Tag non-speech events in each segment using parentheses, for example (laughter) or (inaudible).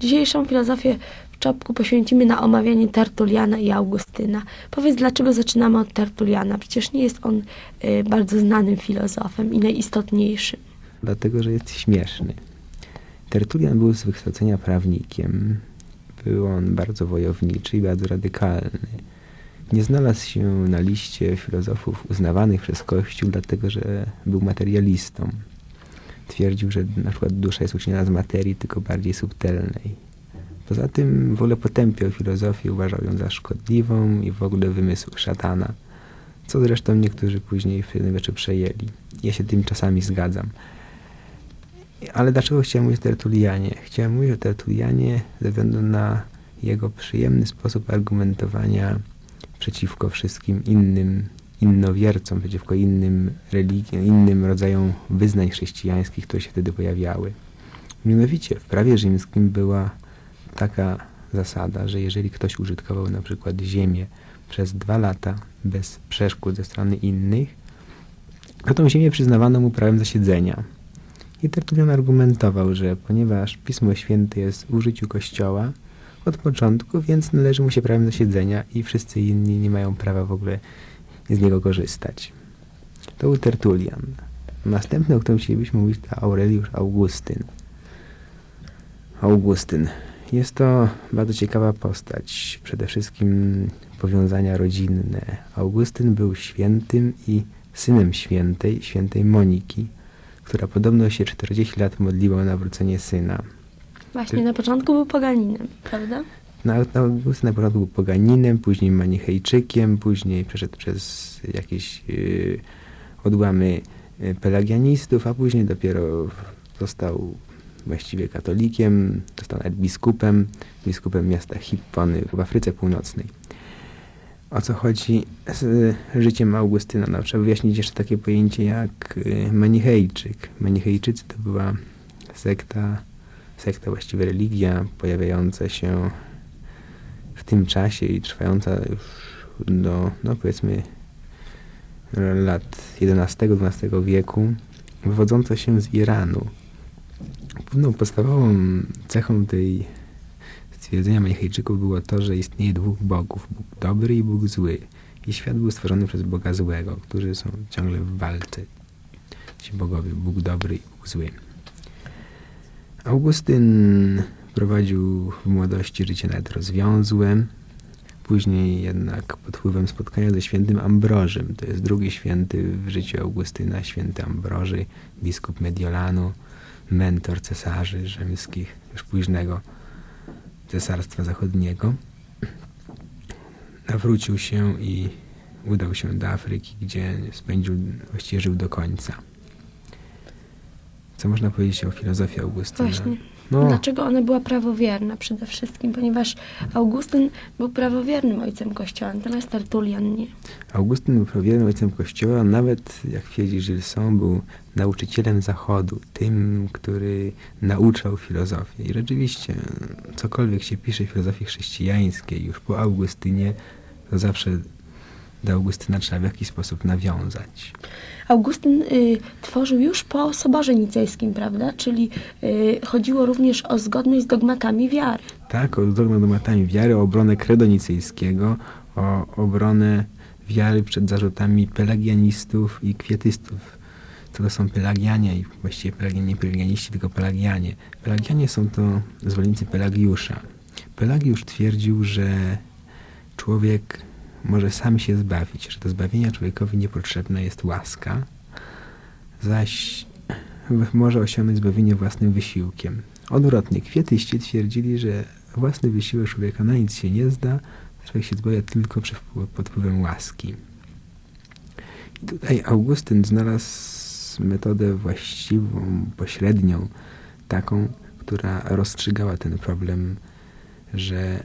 Dzisiejszą filozofię w czopku poświęcimy na omawianie Tertuliana i Augustyna. Powiedz, dlaczego zaczynamy od Tertuliana? Przecież nie jest on y, bardzo znanym filozofem i najistotniejszym. Dlatego, że jest śmieszny. Tertulian był z wykształcenia prawnikiem. Był on bardzo wojowniczy i bardzo radykalny. Nie znalazł się na liście filozofów uznawanych przez Kościół, dlatego że był materialistą. Twierdził, że na przykład dusza jest uczyniona z materii, tylko bardziej subtelnej. Poza tym w ogóle potępiał filozofię, uważał ją za szkodliwą i w ogóle wymysł szatana, co zresztą niektórzy później w średniowieczu przejęli. Ja się tym czasami zgadzam. Ale dlaczego chciałem mówić o Tertulianie? Chciałem mówić o Tertulianie ze względu na jego przyjemny sposób argumentowania przeciwko wszystkim innym innowiercom, przeciwko innym religiom, innym rodzajom wyznań chrześcijańskich, które się wtedy pojawiały. Mianowicie w prawie rzymskim była taka zasada, że jeżeli ktoś użytkował na przykład ziemię przez dwa lata bez przeszkód ze strony innych, to tą ziemię przyznawano mu prawem zasiedzenia. I Tertulian argumentował, że ponieważ Pismo Święte jest w użyciu Kościoła od początku, więc należy mu się prawem zasiedzenia i wszyscy inni nie mają prawa w ogóle z niego korzystać. To był Tertulian. Następny, o którym chcielibyśmy mówić, to Aureliusz Augustyn. Augustyn. Jest to bardzo ciekawa postać. Przede wszystkim powiązania rodzinne. Augustyn był świętym i synem świętej, świętej Moniki, która podobno się 40 lat modliła o nawrócenie syna. Właśnie, na początku był poganinem, prawda? No, na początku był poganinem, później manichejczykiem, później przeszedł przez jakieś yy, odłamy y, pelagianistów, a później dopiero został właściwie katolikiem, został nawet biskupem, biskupem miasta Hippony w Afryce Północnej. O co chodzi z życiem Augustyna? No, trzeba wyjaśnić jeszcze takie pojęcie jak y, manichejczyk. Manichejczycy to była sekta, sekta właściwie religia pojawiająca się w tym czasie i trwająca już do, no powiedzmy, lat XI-XII wieku, wywodząca się z Iranu. Główną podstawową cechą tej stwierdzenia Manichejczyków było to, że istnieje dwóch bogów, Bóg dobry i Bóg zły. I świat był stworzony przez Boga złego, którzy są ciągle w walce. Ci bogowie, Bóg dobry i Bóg zły. Augustyn prowadził w młodości życie nawet rozwiązłe. Później jednak pod wpływem spotkania ze świętym Ambrożym, to jest drugi święty w życiu Augustyna, święty Ambroży, biskup Mediolanu, mentor cesarzy rzymskich, już późnego Cesarstwa Zachodniego. Nawrócił się i udał się do Afryki, gdzie spędził, właściwie żył do końca. Co można powiedzieć o filozofii Augustyna? Właśnie. No. Dlaczego ona była prawowierna przede wszystkim? Ponieważ Augustyn był prawowiernym ojcem Kościoła, natomiast Tertulian nie. Augustyn był prawowiernym ojcem Kościoła, nawet jak twierdzi Gilson, był nauczycielem Zachodu, tym, który nauczał filozofię. I rzeczywiście, cokolwiek się pisze w filozofii chrześcijańskiej, już po Augustynie, to zawsze do Augustyna trzeba w jakiś sposób nawiązać. Augustyn y, tworzył już po Soborze Nicejskim, prawda? Czyli y, chodziło również o zgodność z dogmatami wiary. Tak, o zgodność z dogmatami wiary, o obronę credo nicejskiego, o obronę wiary przed zarzutami pelagianistów i kwietystów. To są pelagianie i właściwie pelagianie, nie pelagianiści, tylko pelagianie. Pelagianie są to zwolennicy Pelagiusza. Pelagiusz twierdził, że człowiek może sam się zbawić, że do zbawienia człowiekowi niepotrzebna jest łaska, zaś może osiągnąć zbawienie własnym wysiłkiem. Odwrotnie, kwietyści twierdzili, że własny wysiłek człowieka na nic się nie zda, człowiek się zbawia tylko pod wpływem łaski. I tutaj Augustyn znalazł metodę właściwą, pośrednią, taką, która rozstrzygała ten problem, że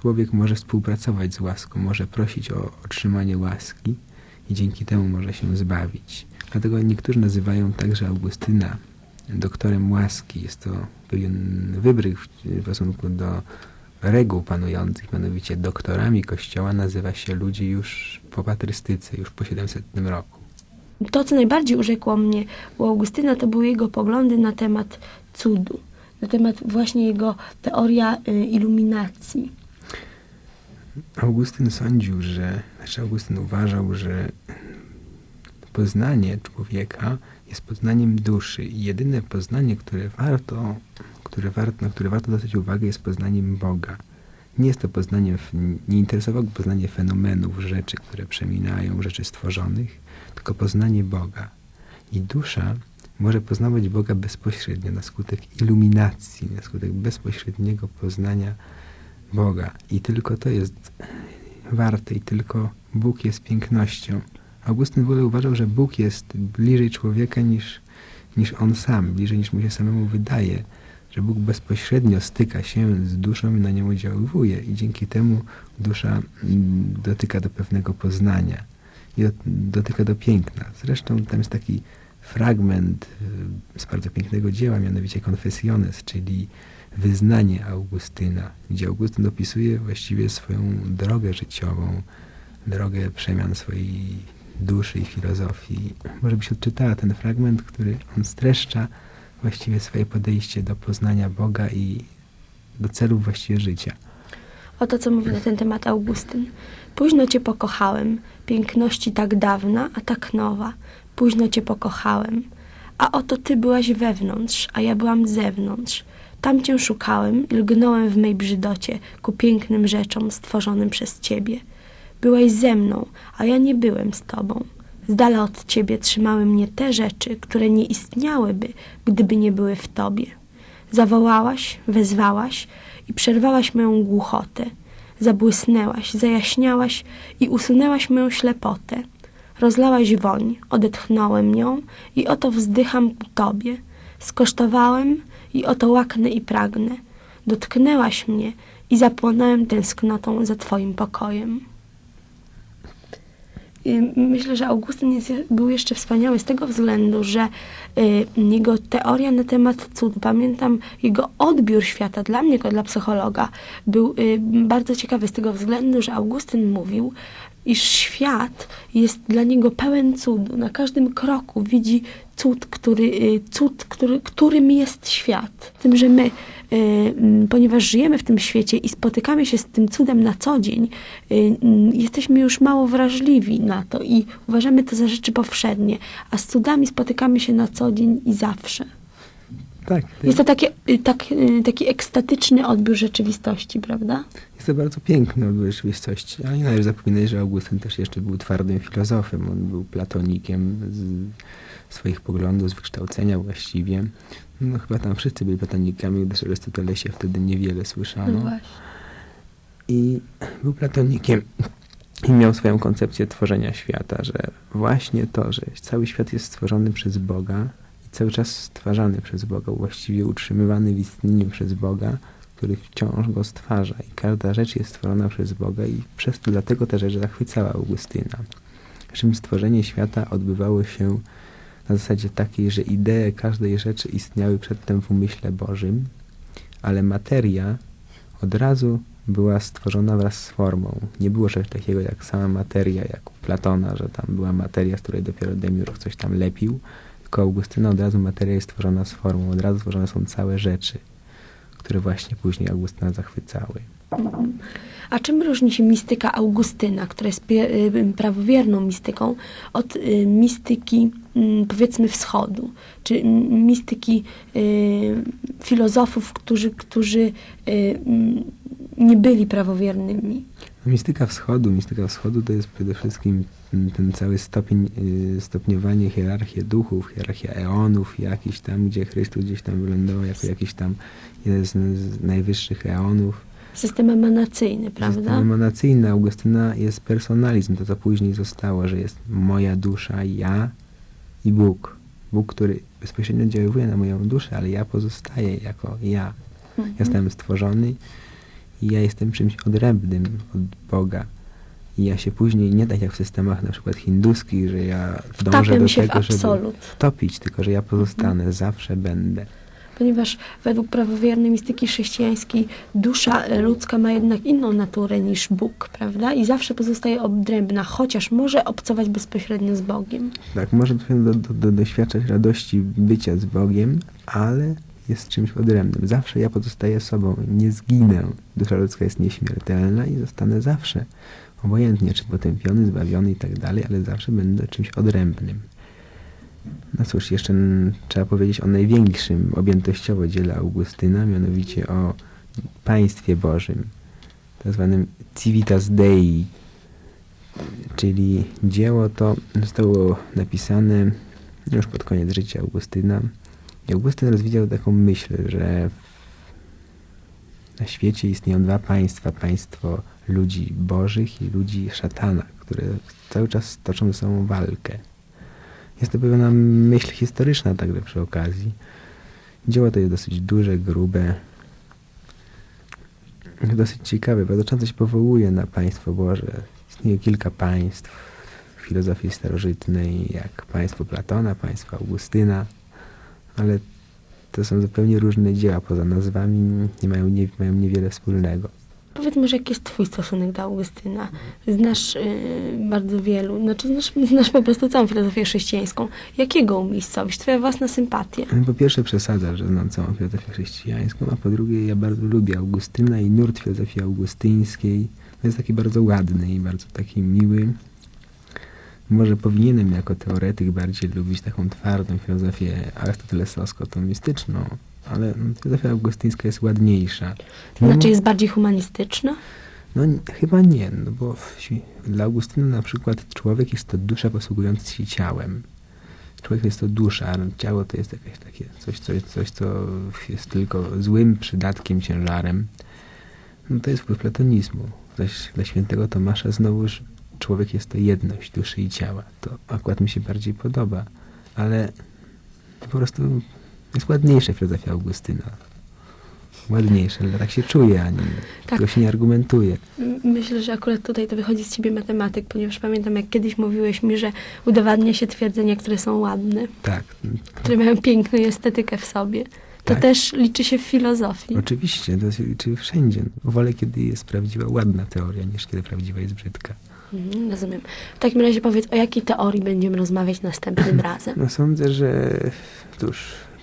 człowiek może współpracować z łaską, może prosić o otrzymanie łaski i dzięki temu może się zbawić. Dlatego niektórzy nazywają także Augustyna doktorem łaski. Jest to pewien wybryk w stosunku do reguł panujących, mianowicie doktorami Kościoła nazywa się ludzi już po patrystyce, już po 700 roku. To, co najbardziej urzekło mnie u Augustyna, to były jego poglądy na temat cudu. na temat właśnie jego teoria y, iluminacji. Augustyn sądził, że, znaczy Augustyn uważał, że poznanie człowieka jest poznaniem duszy i jedyne poznanie, które warto, które warto, na które warto zwracać uwagę jest poznaniem Boga. Nie jest to poznanie, nie interesowało go poznanie fenomenów, rzeczy, które przeminają, rzeczy stworzonych, tylko poznanie Boga. I dusza może poznawać Boga bezpośrednio, na skutek iluminacji, na skutek bezpośredniego poznania Boga. I tylko to jest warte, i tylko Bóg jest pięknością. Augustyn w ogóle uważał, że Bóg jest bliżej człowieka niż, niż on sam, bliżej niż mu się samemu wydaje, że Bóg bezpośrednio styka się z duszą i na nią oddziaływuje i dzięki temu dusza mm, dotyka do pewnego poznania i dotyka do piękna. Zresztą tam jest taki fragment y, z bardzo pięknego dzieła, mianowicie Confessiones, czyli wyznanie Augustyna, gdzie Augustyn opisuje właściwie swoją drogę życiową, drogę przemian swojej duszy i filozofii. Może byś odczytała ten fragment, który on streszcza właściwie swoje podejście do poznania Boga i do celów właściwie życia. Oto co mówi na ten temat Augustyn. Późno cię pokochałem, piękności tak dawna, a tak nowa. Późno cię pokochałem. A oto ty byłaś wewnątrz, a ja byłam zewnątrz. Tam cię szukałem i lgnąłem w mej brzydocie ku pięknym rzeczom stworzonym przez ciebie. Byłaś ze mną, a ja nie byłem z tobą. Z dala od ciebie trzymały mnie te rzeczy, które nie istniałyby, gdyby nie były w tobie. Zawołałaś, wezwałaś i przerwałaś moją głuchotę. Zabłysnęłaś, zajaśniałaś i usunęłaś moją ślepotę. Rozlałaś woń, odetchnąłem ją i oto wzdycham ku tobie. Skosztowałem i oto łaknę i pragnę. Dotknęłaś mnie i zapłonąłem tęsknotą za twoim pokojem. Myślę, że Augustyn jest, był jeszcze wspaniały z tego względu, że y, jego teoria na temat cudu, pamiętam jego odbiór świata, dla mnie jako dla psychologa, był y, bardzo ciekawy z tego względu, że Augustyn mówił, iż świat jest dla niego pełen cudu. Na każdym kroku widzi cud, który, y, cud który, którym jest świat. Tym, że my Y, ponieważ żyjemy w tym świecie i spotykamy się z tym cudem na co dzień, y, jesteśmy już mało wrażliwi na to i uważamy to za rzeczy powszednie, a z cudami spotykamy się na co dzień i zawsze. Tak. Jest to takie, y, tak, taki ekstatyczny odbiór rzeczywistości, prawda? Jest to bardzo piękny odbiór rzeczywistości, ale nie należy zapominać, że Augustyn też jeszcze był twardym filozofem. On był platonikiem swoich poglądów, z wykształcenia właściwie. No chyba tam wszyscy byli platonikami, gdyż Arystotelesa wtedy niewiele słyszano. No I był platonikiem i miał swoją koncepcję tworzenia świata, że właśnie to, że cały świat jest stworzony przez Boga cały czas stwarzany przez Boga, właściwie utrzymywany w istnieniu przez Boga, który wciąż go stwarza i każda rzecz jest stworzona przez Boga i przez to dlatego ta rzecz zachwycała Augustyna. Czym stworzenie świata odbywało się na zasadzie takiej, że idee każdej rzeczy istniały przedtem w umyśle Bożym, ale materia od razu była stworzona wraz z formą. Nie było czegoś takiego jak sama materia, jak u Platona, że tam była materia, z której dopiero Demiurg coś tam lepił, tylko Augustyna od razu materia jest stworzona z formą, od razu stworzone są całe rzeczy, które właśnie później Augustyna zachwycały. A czym różni się mistyka Augustyna, która jest y, prawowierną mistyką, od y, mistyki mm, powiedzmy wschodu, czy mistyki y, filozofów, którzy, którzy mm, nie byli prawowiernymi? Mistyka wschodu, mistyka wschodu to jest przede wszystkim ten cały stopień, stopniowanie hierarchii duchów, hierarchia eonów jakiś tam, gdzie Chrystus gdzieś tam wylądował jako jakiś tam jeden z najwyższych eonów system emanacyjny, prawda? System emanacyjny Augustyna jest personalizm, to co później zostało, że jest moja dusza, ja i Bóg. Bóg, który bezpośrednio działuje na moją duszę, ale ja pozostaję jako ja. Mhm. Ja jestem stworzony i ja jestem czymś odrębnym od Boga. I ja się później, nie tak jak w systemach na przykład hinduskich, że ja dążę do tego, żeby topić, tylko że ja pozostanę, mhm. zawsze będę ponieważ według prawowiernej mistyki chrześcijańskiej dusza ludzka ma jednak inną naturę niż Bóg, prawda? I zawsze pozostaje odrębna, chociaż może obcować bezpośrednio z Bogiem. Tak, może do, do, do, doświadczać radości bycia z Bogiem, ale jest czymś odrębnym. Zawsze ja pozostaję sobą, nie zginę. Dusza ludzka jest nieśmiertelna i zostanę zawsze. Obojętnie, czy potępiony, zbawiony i tak dalej, ale zawsze będę czymś odrębnym. No cóż, jeszcze trzeba powiedzieć o największym objętościowo dziele Augustyna, mianowicie o państwie Bożym, tak zwanym Civitas Dei, czyli dzieło to zostało napisane już pod koniec życia Augustyna. Augustyn rozwijał taką myśl, że na świecie istnieją dwa państwa, państwo ludzi bożych i ludzi szatana, które cały czas toczą ze sobą walkę. Jest to pewna myśl historyczna także przy okazji. Dzieło to jest dosyć duże, grube, dosyć ciekawe. Bardzo często się powołuje na państwo Boże. Istnieje kilka państw w filozofii starożytnej, jak państwo Platona, państwo Augustyna, ale to są zupełnie różne dzieła. Poza nazwami nie mają, nie, mają niewiele wspólnego. Powiedz może, jaki jest twój stosunek do Augustyna? Znasz y, bardzo wielu, znaczy znasz, znasz po prostu całą filozofię chrześcijańską. Jakiego umiejscowisz? Twoja własna sympatia. Po pierwsze przesadza, że znam całą filozofię chrześcijańską, a po drugie ja bardzo lubię Augustyna i nurt filozofii augustyńskiej. Jest taki bardzo ładny i bardzo taki miły. Może powinienem jako teoretyk bardziej lubić taką twardą filozofię arystotelesowsko-tomistyczną, ale no, filozofia augustyńska jest ładniejsza. To znaczy jest bardziej humanistyczna? No chyba nie, no bo dla Augustyna na przykład człowiek jest to dusza posługująca się ciałem. Człowiek jest to dusza, a ciało to jest jakieś takie coś, coś, coś co jest tylko złym przydatkiem, ciężarem. No to jest wpływ platonizmu. Zaś dla świętego Tomasza znowuż człowiek jest to jedność duszy i ciała. To akurat mi się bardziej podoba, ale po prostu jest ładniejsza filozofia Augustyna. Ładniejsza, ale tak się czuje, a nie, Tak. tego się nie argumentuje. Myślę, że akurat tutaj to wychodzi z ciebie matematyk, ponieważ pamiętam, jak kiedyś mówiłeś mi, że udowadnia się twierdzenia, które są ładne, Tak, które mają piękną estetyczkę w sobie. To Tak. też liczy się w filozofii. oczywiście, to się liczy wszędzie. Wolę, kiedy jest prawdziwa, ładna teoria, niż kiedy prawdziwa jest brzydka. Mhm, rozumiem. W takim razie powiedz, o jakiej teorii będziemy rozmawiać następnym (clears throat) razem? No sądzę, że cóż,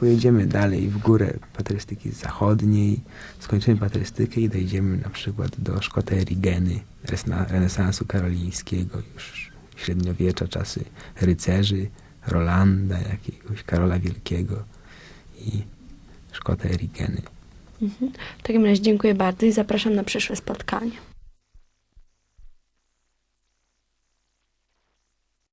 pojedziemy dalej w górę patrystyki zachodniej, skończymy patrystykę i dojdziemy na przykład do Szkota Erigeny, resna- renesansu karolińskiego, już średniowiecza, czasy rycerzy, Rolanda, jakiegoś Karola Wielkiego i Szkota Erigeny. Mhm. W takim razie dziękuję bardzo i zapraszam na przyszłe spotkanie.